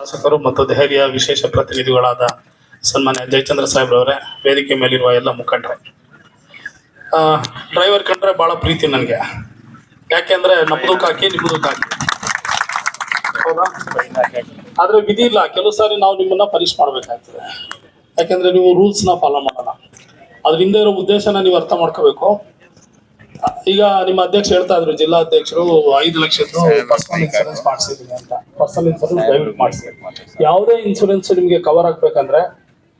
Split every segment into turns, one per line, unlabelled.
ಶಾಸಕರು ಮತ್ತು ದೆಹಲಿಯ ವಿಶೇಷ ಪ್ರತಿನಿಧಿಗಳಾದ ಸನ್ಮಾನ್ಯ ಜಯಚಂದ್ರ ಸಾಹೇಬ್ರವರೇ, ವೇದಿಕೆ ಮೇಲಿರುವ ಎಲ್ಲ ಮುಖಂಡರೇ. ಡ್ರೈವರ್ ಕಂಡ್ರೆ ಬಹಳ ಪ್ರೀತಿ ನನಗೆ. ಯಾಕೆಂದ್ರೆ ನಮ್ದು ಕಾಕಿ ನಿಮ್ದು ಕಾಕಿ ಹೌದಾ? ಆದ್ರೆ ವಿಧಿ ಇಲ್ಲ. ಕೆಲವು ಸಾರಿ ನಾವು ನಿಮ್ಮನ್ನ ಪನಿಷ್ ಮಾಡ್ಬೇಕಾಗ್ತದೆ. ಯಾಕೆಂದ್ರೆ ನೀವು ರೂಲ್ಸ್ನ ಫಾಲೋ ಮಾಡೋಣ ಅದ್ರ ಹಿಂದೆ ಇರೋ ಉದ್ದೇಶನ ನೀವು ಅರ್ಥ ಮಾಡ್ಕೋಬೇಕು. ಈಗ ನಿಮ್ಮ ಅಧ್ಯಕ್ಷ ಹೇಳ್ತಾ ಇದ್ರು ಜಿಲ್ಲಾ ಅಧ್ಯಕ್ಷರು ಐದು ಲಕ್ಷದ್ದು ಪರ್ಸನಲ್ ಇನ್ಸೂರೆನ್ಸ್ ಮಾಡಿಸಿದೀನಿ ಅಂತ. ಪರ್ಸನಲ್ ಇನ್ಸೂರೆನ್ಸ್ ದಯವಿಟ್ಟು ಮಾಡಿಸಿ. ಯಾವುದೇ ಇನ್ಸೂರೆನ್ಸ್ ನಿಮ್ಗೆ ಕವರ್ ಆಗ್ಬೇಕಂದ್ರೆ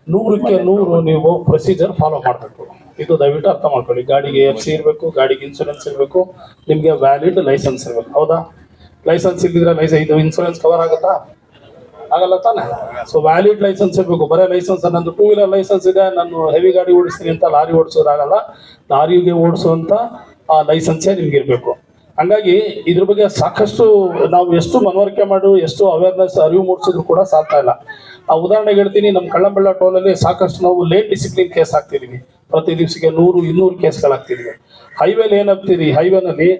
ನೂರಕ್ಕೆ ನೂರು ನೀವು ಪ್ರೊಸೀಜರ್ ಫಾಲೋ ಮಾಡಬೇಕು. ಇದು ದಯವಿಟ್ಟು ಅರ್ಥ ಮಾಡ್ಕೊಳ್ಳಿ. ಗಾಡಿಗೆ ಎಫ್ ಸಿ ಇರಬೇಕು ಗಾಡಿಗೆ ಇನ್ಸೂರೆನ್ಸ್ ಇರಬೇಕು ನಿಮ್ಗೆ ವ್ಯಾಲಿಡ್ ಲೈಸೆನ್ಸ್ ಇರಬೇಕು. ಹೌದಾ? ಲೈಸೆನ್ಸ್ ಇಲ್ಲದಿದ್ರೆ ಲೈಸೆನ್ಸ್ ಇದು ಇನ್ಸೂರೆನ್ಸ್ ಕವರ್ ಆಗುತ್ತಾ? ಆಗಲ್ಲ ತಾನೆ? ಸೊ ವ್ಯಾಲಿಡ್ ಲೈಸೆನ್ಸ್ ಇರಬೇಕು. ಬರೀ ಲೈಸೆನ್ಸ್ ನಂದು ಟೂ ವೀಲರ್ ಲೈಸೆನ್ಸ್ ಇದೆ ನಾನು ಹೆವಿ ಗಾಡಿ ಓಡಿಸ್ತೀನಿ ಅಂತ ಲಾರಿ ಓಡಿಸೋದಾಗಲ್ಲ ಲಾರಿಗೆ ಓಡಿಸುವಂತ ಆ ಲೈಸೆನ್ಸೇ ನಿಮ್ಗೆ ಇರಬೇಕು. ಹಂಗಾಗಿ ಇದ್ರ ಬಗ್ಗೆ ಸಾಕಷ್ಟು ನಾವು ಎಷ್ಟು ಮನವರಿಕೆ ಮಾಡು, ಎಷ್ಟು ಅವೇರ್ನೆಸ್ ಅರಿವು ಮೂಡಿಸಿದ್ರು ಕೂಡ ಸಾಧ್ಯ ಇಲ್ಲ. ಆ ಉದಾಹರಣೆಗೆ ಹೇಳ್ತೀನಿ ನಮ್ಮ ಕಳ್ಳಂಬೆಳ್ಳ ಟೋಲಲ್ಲಿ ಸಾಕಷ್ಟು ನಾವು ಲೇಟ್ ಡಿಸಿಪ್ಲಿನ್ ಕೇಸ್ ಹಾಕ್ತಿದೀವಿ. ಪ್ರತಿ ದಿವಸಕ್ಕೆ ನೂರು, ಇನ್ನೂರು ಕೇಸ್ಗಳಾಗ್ತಿದ್ವಿ ಹೈವೇಲಿ ಏನಾಗ್ತೀರಿ ಹೈವೇನಲ್ಲಿ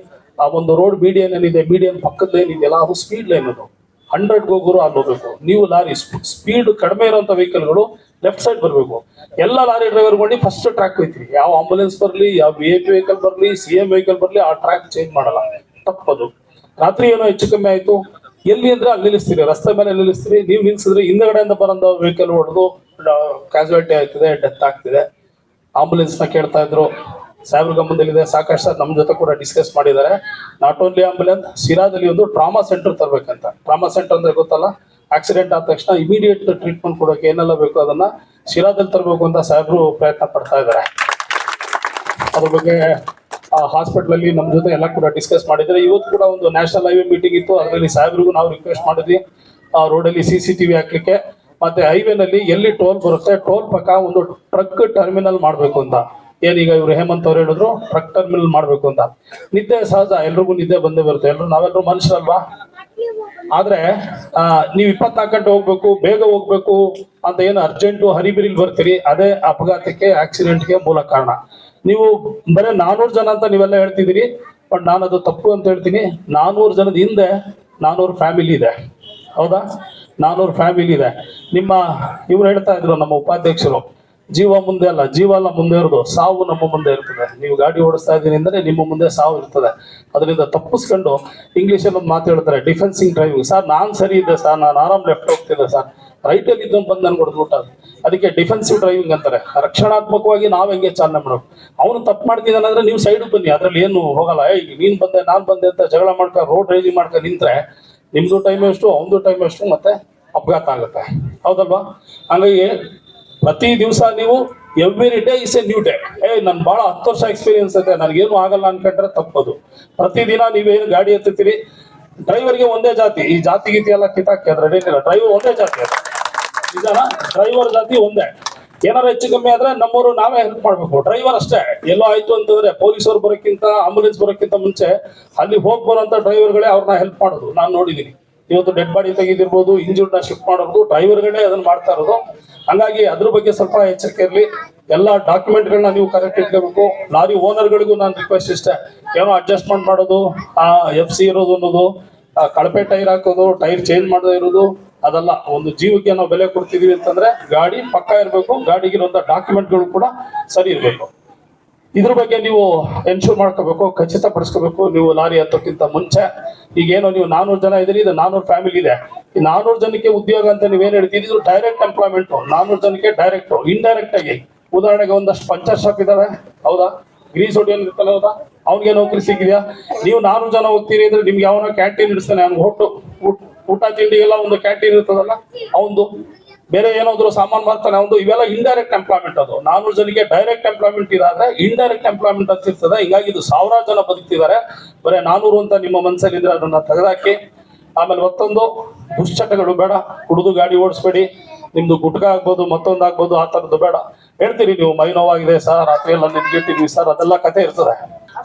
ಆ ಒಂದು ರೋಡ್ ಮೀಡಿಯನ್ ಏನಿದೆ ಮೀಡಿಯನ್ ಪಕ್ಕದ ಲೈನ್ ಇದೆಯಲ್ಲ ಅದು ಸ್ಪೀಡ್ ಲೈನ್ ಅದು. ಹಂಡ್ರೆಡ್ ಹೋಗೋರು ಅಲ್ಲಿ ಹೋಗ್ಬೇಕು ನೀವು ಲಾರಿ ಸ್ಪೀಡ್ ಕಡಿಮೆ ಇರುವಂತ ವೆಹಿಕಲ್ಗಳು ಲೆಫ್ಟ್ ಸೈಡ್ ಬರಬೇಕು. ಎಲ್ಲ ಲಾರಿ ಡ್ರೈವರ್ ಮಾಡಿ ಫಸ್ಟ್ ಟ್ರ್ಯಾಕ್ ಹೋಯ್ತೀರಿ. ಯಾವ ಆಂಬುಲೆನ್ಸ್ ಬರಲಿ, ಯಾವ ವಿ ಎ ಪಿ ವೆಹಿಕಲ್ ಬರಲಿ ಸಿ ಎಂ ವೆಹಿಕಲ್ ಬರಲಿ, ಆ ಟ್ರ್ಯಾಕ್ ಚೇಂಜ್ ಮಾಡಲ್ಲ. ತಪ್ಪದು. ರಾತ್ರಿ ಏನೋ ಹೆಚ್ಚು ಕಮ್ಮಿ ಆಯ್ತು. ಎಲ್ಲಿ ಅಂದ್ರೆ ಅಲ್ಲಿ ನಿಲ್ಲಿಸ್ತೀರಿ. ರಸ್ತೆ ಮೇಲೆ ನಿಲ್ಲಿಸ್ತೀರಿ. ನೀವು ನಿಲ್ಸಿದ್ರೆ ಹಿಂದಗಡೆಯಿಂದ ಬರೋಂಥ ವೆಹಿಕಲ್ ಹೊಡೆದು ಕ್ಯಾಸುಯಾಲಿಟಿ ಆಗ್ತಿದೆ ಡೆತ್ ಆಗ್ತಿದೆ. ಆಂಬುಲೆನ್ಸ್ನ ಕೇಳ್ತಾ ಇದ್ರು. ಸಾಹೇಬ್ರ ಗಮನದಲ್ಲಿದೆ. ಸಾಕಷ್ಟು ನಮ್ಮ ಜೊತೆ ಕೂಡ ಡಿಸ್ಕಸ್ ಮಾಡಿದ್ದಾರೆ. ನಾಟ್ ಓನ್ಲಿ ಆಂಬುಲೆನ್ಸ್ ಸಿರಾದಲ್ಲಿ ಒಂದು ಟ್ರಾಮಾ ಸೆಂಟರ್ ತರಬೇಕಂತ. ಟ್ರಾಮಾ ಸೆಂಟರ್ ಅಂದ್ರೆ ಗೊತ್ತಲ್ಲ? ಆಕ್ಸಿಡೆಂಟ್ ಆದ ತಕ್ಷಣ ಇಮಿಡಿಯೇಟ್ ಟ್ರೀಟ್ಮೆಂಟ್ ಕೊಡೋಕೆ ಏನೆಲ್ಲ ಬೇಕು ಅದನ್ನ ಶಿರಾದಲ್ಲಿ ತರಬೇಕು ಅಂತ ಸಾಹೇಬ್ರು ಪ್ರಯತ್ನ ಪಡ್ತಾ ಇದ್ದಾರೆ. ಅದ್ರ ಬಗ್ಗೆ ಹಾಸ್ಪಿಟಲ್ ಅಲ್ಲಿ ನಮ್ಮ ಜೊತೆ ಎಲ್ಲ ಕೂಡ ಡಿಸ್ಕಸ್ ಮಾಡಿದ್ರೆ ಇವತ್ತು ಕೂಡ ಒಂದು ನ್ಯಾಷನಲ್ ಹೈವೇ ಮೀಟಿಂಗ್ ಇತ್ತು. ಅದರಲ್ಲಿ ಸಾಹೇಬ್ರಿಗೂ ನಾವು ರಿಕ್ವೆಸ್ಟ್ ಮಾಡಿದ್ವಿ. ಆ ರೋಡಲ್ಲಿ ಸಿ ಸಿ ಟಿವಿ ಹಾಕ್ಲಿಕ್ಕೆ. ಮತ್ತೆ ಹೈವೇನಲ್ಲಿ ಎಲ್ಲಿ ಟೋಲ್ ಬರುತ್ತೆ ಟೋಲ್ ಪಕ್ಕ ಒಂದು ಟ್ರಕ್ ಟರ್ಮಿನಲ್ ಮಾಡಬೇಕು ಅಂತ. ಏನೀಗ ಇವರು ಹೇಮಂತ್ ಅವ್ರು ಹೇಳಿದ್ರು ಟ್ರಕ್ ಟರ್ಮಿನಲ್ ಮಾಡಬೇಕು ಅಂತ. ನಿದ್ದೆ ಸಹಜ ಎಲ್ರಿಗೂ ನಿದ್ದೆ ಬಂದೇ ಬರುತ್ತೆ. ಎಲ್ರು ನಾವೆಲ್ಲರೂ ಮನುಷ್ಯರಲ್ವಾ? ಆದ್ರೆ ಆ, ನೀವು ಇಪ್ಪತ್ನಾಲ್ಕು ಗಂಟೆ ಹೋಗ್ಬೇಕು ಬೇಗ ಹೋಗ್ಬೇಕು ಅಂತ ಏನು ಅರ್ಜೆಂಟು ಹರಿಬಿರಿಲ್ ಬರ್ತೀರಿ ಅದೇ ಅಪಘಾತಕ್ಕೆ ಆಕ್ಸಿಡೆಂಟ್ಗೆ ಮೂಲ ಕಾರಣ. ನೀವು ಬರೀ ನಾನೂರು ಜನ ಅಂತ ನೀವೆಲ್ಲ ಹೇಳ್ತಿದ್ದೀರಿ ಬಟ್ ನಾನು ಅದು ತಪ್ಪು ಅಂತ ಹೇಳ್ತೀನಿ. ನಾನೂರು ಜನದ ಹಿಂದೆ ನಾನೂರು ಫ್ಯಾಮಿಲಿ ಇದೆ. ಹೌದಾ? ನಾನೂರು ಫ್ಯಾಮಿಲಿ ಇದೆ. ನಿಮ್ಮ ಇವ್ರು ಹೇಳ್ತಾ ಇದ್ರು ನಮ್ಮ ಉಪಾಧ್ಯಕ್ಷರು ಜೀವ ಮುಂದೆ ಅಲ್ಲ, ಜೀವ ಅಲ್ಲ, ಮುಂದೆ ಇರೋದು. ಸಾವು ನಮ್ಮ ಮುಂದೆ ಇರ್ತದೆ. ನೀವು ಗಾಡಿ ಓಡಿಸ್ತಾ ಇದ್ದೀನಿ ಅಂದ್ರೆ ನಿಮ್ಮ ಮುಂದೆ ಸಾವು ಇರ್ತದೆ. ಅದರಿಂದ ತಪ್ಪಿಸ್ಕೊಂಡು ಇಂಗ್ಲೀಷಲ್ಲಿ ಒಂದು ಮಾತು ಡಿಫೆನ್ಸಿಂಗ್ ಡ್ರೈವಿಂಗ್ ಸರ್ ನಾನು ಸರಿ ಇದ್ದೆ ಸರ್ ನಾನು ಆರಾಮ್ ಲೆಫ್ಟ್ ಹೋಗ್ತಿದ್ದೆ ಸರ್ ರೈಟಲ್ಲಿ ಇದ್ದು ಬಂದು ನನ್ಗೆ ಹೊಡೆದ್ಬಿಟ್ಟ ಅದಕ್ಕೆ ಡಿಫೆನ್ಸಿವ್ ಡ್ರೈವಿಂಗ್ ಅಂತಾರೆ. ರಕ್ಷಣಾತ್ಮಕವಾಗಿ ನಾವು ಹೆಂಗೆ ಚಾಲನೆ ಮಾಡೋದು? ಅವನು ತಪ್ಪು ಮಾಡ್ತಿದ್ದಾನೆ ಅಂದ್ರೆ ನೀವು ಸೈಡ್ ಬನ್ನಿ. ಅದ್ರಲ್ಲಿ ಏನು ಹೋಗಲ್ಲ. ಏ ನೀನು ಬಂದೆ, ನಾನು ಬಂದೆ ಅಂತ ಜಗಳ ಮಾಡ್ಕೊ ರೋಡ್ ರೈಜಿಂಗ್ ಮಾಡ್ಕೊಂಡು ನಿಂತರೆ ನಿಮ್ಮದು ಟೈಮ್ ಎಷ್ಟು, ಅವನದು ಟೈಮ್ ಎಷ್ಟು ಮತ್ತೆ ಅಪಘಾತ ಆಗುತ್ತೆ. ಹೌದಲ್ವಾ? ಹಂಗಾಗಿ ಪ್ರತಿ ದಿವಸ ನೀವು every day is a new day ಏ, ನನ್ ಬಹಳ ಹತ್ತು ವರ್ಷ ಎಕ್ಸ್ಪೀರಿಯನ್ಸ್ ಇದೆ, ನನಗೇನು ಆಗಲ್ಲ ಅನ್ಕೊಂಡ್ರೆ ತಪ್ಪದು. ಪ್ರತಿದಿನ ನೀವೇನು ಗಾಡಿ ಎತ್ತುತ್ತೀರಿ? ಡ್ರೈವರ್ಗೆ ಒಂದೇ ಜಾತಿ. ಈ ಜಾತಿ ಗೀತಿ ಎಲ್ಲ ಕಿತ್ತಾಕಿ ಅದ್ರ ಡ್ರೈವರ್ ಒಂದೇ ಜಾತಿ ಅದ. ನಿಜಾನ? ಡ್ರೈವರ್ ಜಾತಿ ಒಂದೇ. ಏನಾರ ಹೆಚ್ಚು ಕಮ್ಮಿ ಆದ್ರೆ ನಮ್ಮವರು ನಾವೇ ಹೆಲ್ಪ್ ಮಾಡ್ಬೇಕು. ಡ್ರೈವರ್ ಅಷ್ಟೇ. ಎಲ್ಲೋ ಆಯ್ತು ಅಂತಂದ್ರೆ ಪೊಲೀಸರು ಬರೋಕ್ಕಿಂತ ಆಂಬುಲೆನ್ಸ್ ಬರೋಕ್ಕಿಂತ ಮುಂಚೆ ಅಲ್ಲಿ ಹೋಗಿ ಬರೋಂತ ಡ್ರೈವರ್ಗಳೇ ಅವ್ರನ್ನ ಹೆಲ್ಪ್ ಮಾಡೋದು. ನಾನು ನೋಡಿದೀನಿ. ಇವತ್ತು ಡೆಡ್ ಬಾಡಿ ತೆಗೆದಿರ್ಬೋದು ಇಂಜಿನ್ ಶಿಫ್ಟ್ ಮಾಡೋದು ಡ್ರೈವರ್ಗಳೇ ಅದನ್ನ ಮಾಡ್ತಾ ಇರೋದು. ಹಂಗಾಗಿ ಅದ್ರ ಬಗ್ಗೆ ಸ್ವಲ್ಪ ಎಚ್ಚರಿಕೆ ಇರಲಿ. ಎಲ್ಲ ಡಾಕ್ಯುಮೆಂಟ್ಗಳನ್ನ ನೀವು ಕರೆಕ್ಟ್ ಇಟ್ಕೋಬೇಕು. ಲಾರಿ ಓನರ್ಗಳಿಗೂ ನಾನು ರಿಕ್ವೆಸ್ಟ್ ಇಷ್ಟೇ. ಏನೋ ಅಡ್ಜಸ್ಟ್ಮೆಂಟ್ ಮಾಡೋದು, ಆ ಎಫ್ ಸಿ ಇರೋದು ಅನ್ನೋದು ಕಳಪೆ ಟೈರ್ ಹಾಕೋದು ಟೈರ್ ಚೇಂಜ್ ಮಾಡದೇ ಇರೋದು, ಅದಲ್ಲ ಒಂದು ಜೀವಕ್ಕೆ ನಾವು ಬೆಲೆ ಕೊಡ್ತಿದೀವಿ ಅಂತಂದ್ರೆ ಗಾಡಿ ಪಕ್ಕ ಇರಬೇಕು. ಗಾಡಿಗಿರುವಂತ ಡಾಕ್ಯುಮೆಂಟ್ಗಳು ಕೂಡ ಸರಿ ಇರಬೇಕು. ಇದ್ರ ಬಗ್ಗೆ ನೀವು ಎನ್ಶೂರ್ ಮಾಡ್ಕೋಬೇಕು, ಖಚಿತಪಡಿಸ್ಕೋಬೇಕು. ನೀವು ಲಾರಿ ಹತ್ತೋಕ್ಕಿಂತ ಮುಂಚೆ ಈಗೇನೋ ನೀವು ನಾನೂರು ಜನ ಇದ್ದೀರಿ, ಇದು ನಾನೂರು ಫ್ಯಾಮಿಲಿ ಇದೆ. ಈ ನಾನೂರು ಜನಕ್ಕೆ ಉದ್ಯೋಗ ಅಂತ ನೀವೇನು ಹೇಳ್ತೀರಿ? ಇದು ಡೈರೆಕ್ಟ್ ಎಂಪ್ಲಾಯ್ಮೆಂಟ್ ನಾನೂರು ಜನಕ್ಕೆ ಡೈರೆಕ್ಟ್ ಇಂಡೈರೆಕ್ಟ್ ಆಗಿ. ಉದಾಹರಣೆಗೆ ಒಂದಷ್ಟು ಪಂಚರ್ ಶಾಪ್ ಇದಾವೆ. ಹೌದಾ? ಗ್ರೀಸ್ ಇರ್ತಲ್ಲ ಹೌದಾ? ಅವ್ನಿಗೆ ನೌಕರಿ ಸಿಕ್ಕಿದ್ಯಾ ನೀವು ನಾನೂರು ಜನ ಹೋಗ್ತೀರಿ ಅಂದ್ರೆ ನಿಮ್ಗೆ ಯಾವನೋ ಕ್ಯಾಂಟೀನ್ ಇಡಿಸ್ತಾನೆ. ಅವ್ನು ಹೊಟ್ಟು ಊಟ- ಊಟ ತಿಂಡಿಗೆಲ್ಲ ಒಂದು ಕ್ಯಾಂಟೀನ್ ಇರ್ತದಲ್ಲ, ಅವಂದು. ಬೇರೆ ಏನಾದ್ರು ಸಾಮಾನು ಮಾಡ್ತಾನೆ ಒಂದು ಇವೆಲ್ಲ ಇಂಡೈರೆಕ್ಟ್ ಎಂಪ್ಲಾಯ್ಮೆಂಟ್ ಅದು. ನಾನೂರು ಜನಕ್ಕೆ ಡೈರೆಕ್ಟ್ ಎಂಪ್ಲಾಯ್ಮೆಂಟ್ ಇದಾದ್ರೆ ಇಂಡೈರೆಕ್ಟ್ ಎಂಪ್ಲಾಯ್ಮೆಂಟ್ ಅಂತ ಇರ್ತದೆ. ಹಿಂಗಾಗಿ ಇದು ಸಾವಿರಾರು ಜನ ಬದುಕ್ತಿದ್ದಾರೆ. ಬರೀ ನಾನೂರು ಅಂತ ನಿಮ್ಮ ಮನಸ್ಸಲ್ಲಿ ಇದ್ರೆ ಅದನ್ನ ತೆಗೆದಾಕಿ. ಆಮೇಲೆ ಮತ್ತೊಂದು, ದುಶ್ಚಟಗಳು ಬೇಡ. ಕುಡಿದು ಗಾಡಿ ಓಡಿಸ್ಬೇಡಿ. ನಿಮ್ದು ಗುಟ್ಕ ಆಗ್ಬೋದು, ಮತ್ತೊಂದು ಆಗ್ಬೋದು, ಆ ಥರದ್ದು ಬೇಡ. ಹೇಳ್ತೀರಿ ನೀವು ಮೈ ನೋವಾಗಿದೆ ಸರ್ ರಾತ್ರಿ ಎಲ್ಲ ನಿದ್ಗೆಟ್ಟಿದ್ವಿ ಸರ್, ಅದೆಲ್ಲ ಕತೆ ಇರ್ತದೆ.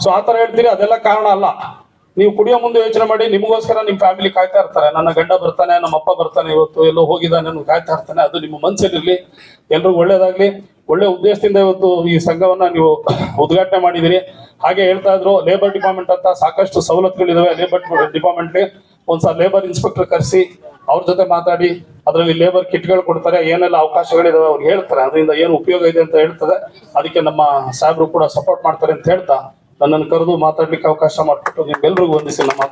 ಸೊ ಆ ಥರ ಹೇಳ್ತೀರಿ, ಅದೆಲ್ಲ ಕಾರಣ ಅಲ್ಲ. ನೀವು ಕುಡಿಯೋ ಮುಂದೆ ಯೋಚನೆ ಮಾಡಿ, ನಿಮಗೋಸ್ಕರ ನಿಮ್ಮ ಫ್ಯಾಮಿಲಿ ಕಾಯ್ತಾ ಇರ್ತಾರೆ. ನನ್ನ ಗಂಡ ಬರ್ತಾನೆ, ನಮ್ಮ ಅಪ್ಪ ಬರ್ತಾನೆ ಇವತ್ತು, ಎಲ್ಲೋ ಹೋಗಿದ್ದಾನೆ ನಾನು ಕಾಯ್ತಾ ಇರ್ತಾನೆ. ಅದು ನಿಮ್ಮ ಮನಸ್ಸಲ್ಲಿರ್ಲಿ ಎಲ್ರಿಗೂ ಒಳ್ಳೇದಾಗ್ಲಿ. ಒಳ್ಳೆ ಉದ್ದೇಶದಿಂದ ಇವತ್ತು ಈ ಸಂಘವನ್ನ ನೀವು ಉದ್ಘಾಟನೆ ಮಾಡಿದಿರಿ. ಹಾಗೆ ಹೇಳ್ತಾ ಇದ್ರು ಲೇಬರ್ ಡಿಪಾರ್ಟ್ಮೆಂಟ್ ಅಂತ ಸಾಕಷ್ಟು ಸವಲತ್ತುಗಳಿದಾವೆ. ಲೇಬರ್ ಡಿಪಾರ್ಟ್ಮೆಂಟ್ಗೆ ಒಂದ್ಸಲ ಲೇಬರ್ ಇನ್ಸ್ಪೆಕ್ಟರ್ ಕರೆಸಿ, ಅವ್ರ ಜೊತೆ ಮಾತಾಡಿ, ಅದರಲ್ಲಿ ಲೇಬರ್ ಕಿಟ್ಗಳು ಕೊಡ್ತಾರೆ. ಏನೆಲ್ಲ ಅವಕಾಶಗಳಿದಾವೆ ಅವ್ರು ಹೇಳ್ತಾರೆ. ಅದರಿಂದ ಏನು ಉಪಯೋಗ ಇದೆ ಅಂತ ಹೇಳ್ತದೆ. ಅದಕ್ಕೆ ನಮ್ಮ ಸಾಹೇಬರು ಕೂಡ ಸಪೋರ್ಟ್ ಮಾಡ್ತಾರೆ ಅಂತ ಹೇಳ್ತಾ ನನ್ನನ್ನು ಕರೆದು ಮಾತಾಡ್ಲಿಕ್ಕೆ ಅವಕಾಶ ಮಾಡಿಕೊಟ್ಟು ನಿಮ್ಗೆಲ್ರಿಗೂ ವಂದಿಸಿ ನಮ್ಮ